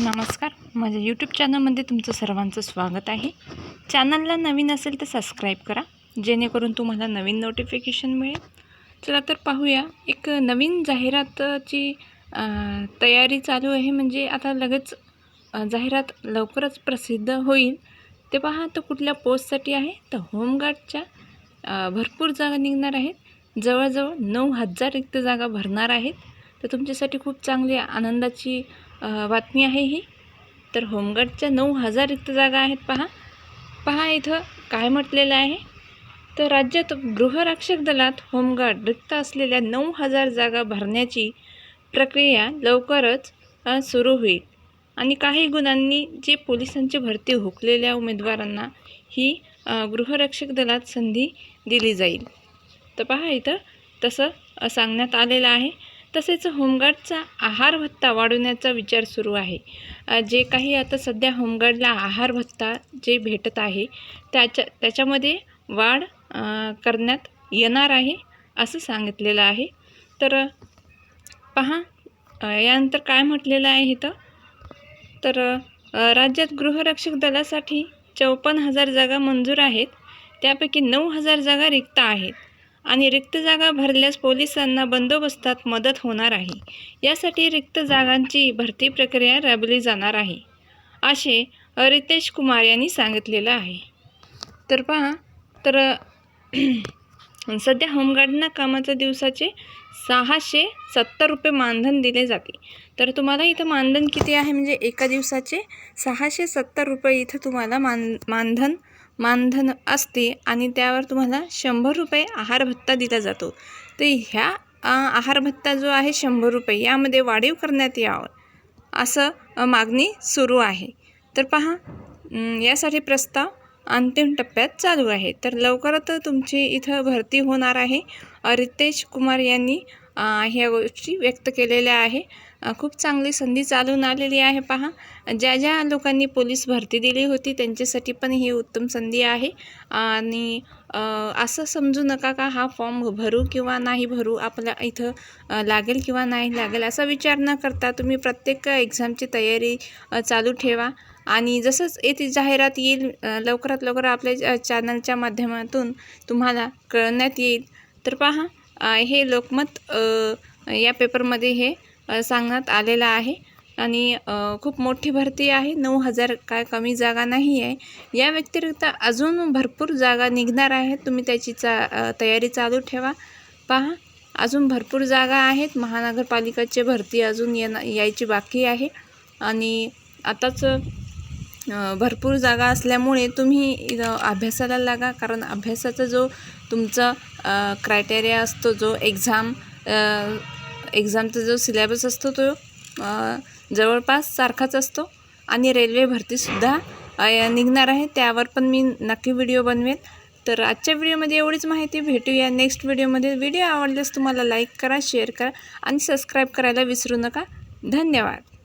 नमस्कार. माझ्या यूट्यूब चॅनलमध्ये तुमचं सर्वांचं स्वागत आहे. चॅनलला नवीन असेल तर सबस्क्राईब करा. जेणेकरून तुम्हाला नवीन नोटिफिकेशन मिळेल. चला तर पाहूया. एक नवीन जाहिरातची तयारी चालू आहे. म्हणजे आता लगेच जाहिरात लवकरच प्रसिद्ध होईल. ते पहा तो कुठल्या पोस्टसाठी आहे. तर होमगार्डच्या भरपूर जागा निघणार आहेत. जवळजवळ नऊ हजार रिक्त जागा भरणार आहेत. तर तुमच्यासाठी खूप चांगली आनंदाची बातमी आहे ही. तर होमगार्डच्या नऊ हजार रिक्त जागा आहेत पहा. पहा इथं काय म्हटलेलं आहे. तर राज्यात गृहरक्षक दलात होमगार्ड रिक्त असलेल्या नऊ हजार जागा भरण्याची प्रक्रिया लवकरच सुरू होईल. आणि काही गुणांनी जे पोलिसांची भरती हुकलेल्या उमेदवारांना ही गृहरक्षक दलात संधी दिली जाईल. तर पहा इथं तसं सांगण्यात आलेलं आहे. तसेच होमगार्डचा आहार भत्ता वाढवण्याचा विचार सुरू आहे. जे काही आता सध्या होमगार्डला आहार भत्ता जे भेटत आहे त्याच्या त्याच्यामध्ये वाढ करण्यात येणार आहे असं सांगितलेलं आहे. तर पहा यानंतर काय म्हटलेलं आहे इथं? तर राज्यात गृहरक्षक दलासाठी चौपन्न हजार जागा मंजूर आहेत. त्यापैकी नऊ हजार जागा रिक्त आहेत. आणि रिक्त जागा भरल्यास पोलिसांना बंदोबस्तात मदत होणार आहे. यासाठी रिक्त जागांची भरती प्रक्रिया राबवली जाणार आहे असे रितेश कुमार यांनी सांगितलेलं आहे. तर पहा तर सध्या होमगार्डना कामाच्या दिवसाचे सहाशे सत्तर रुपये मानधन दिले जाते. तर तुम्हाला इथं मानधन किती आहे? म्हणजे एका दिवसाचे सहाशे सत्तर रुपये इथं तुम्हाला मान मानधन मानधन असते आणि त्यावर तुम्हाला शंभर रुपये आहार भत्ता दिला जातो. तर ह्या आहार भत्ता जो आहे शंभर रुपये यामध्ये वाढीव करण्यात यावं असं मागणी सुरू आहे. तर पहा यासाठी प्रस्ताव अंतिम टप्प्यात चालू आहे. तर लवकरात तुमची इथं भरती होणार आहे. रितेश कुमार यांनी ह्या गोष्टी व्यक्त केलेल्या आहे. खूप चांगली संधी चालून आलेली आहे पहा. ज्या ज्या लोकांनी पोलीस भरती दिली होती त्यांच्यासाठी पण ही उत्तम संधी आहे. आणि असं समजू नका का हा फॉर्म भरू किंवा नाही भरू आपल्या इथं लागेल किंवा नाही लागेल असा विचार न करता तुम्ही प्रत्येक एक्झामची तयारी चालू ठेवा. आणि जसंच येथे जाहिरात येईल लवकरात लवकर आपल्या चॅनलच्या माध्यमातून तुम्हाला कळण्यात येईल. तर पहा हे लोकमत या पेपरमध्ये हे सांगण्यात आलेलं आहे. आणि खूप मोठी भरती आहे. नऊ हजार काय कमी जागा नाही आहे. या व्यतिरिक्त अजून भरपूर जागा निघणार आहेत. तुम्ही त्याची चा तयारी चालू ठेवा. पहा अजून भरपूर जागा आहेत. महानगरपालिकाचे भरती अजून येणं यायची बाकी आहे. आणि आताच भरपूर जागा असल्यामुळे तुम्ही अभ्यासाला लागा. कारण अभ्यासाचा जो तुमचा क्रायटेरिया असतो जो एक्झाम एक्झामचा जो सिलेबस असतो तो जवळपास सारखाच असतो. आणि रेल्वे भरतीसुद्धा निघणार आहे. त्यावर पण मी नक्की व्हिडिओ बनवेन. तर आजच्या व्हिडिओमध्ये एवढीच माहिती. भेटूया नेक्स्ट व्हिडिओमध्ये व्हिडिओ आवडल्यास तुम्हाला लाईक करा शेअर करा आणि सबस्क्राईब करायला विसरू नका. धन्यवाद.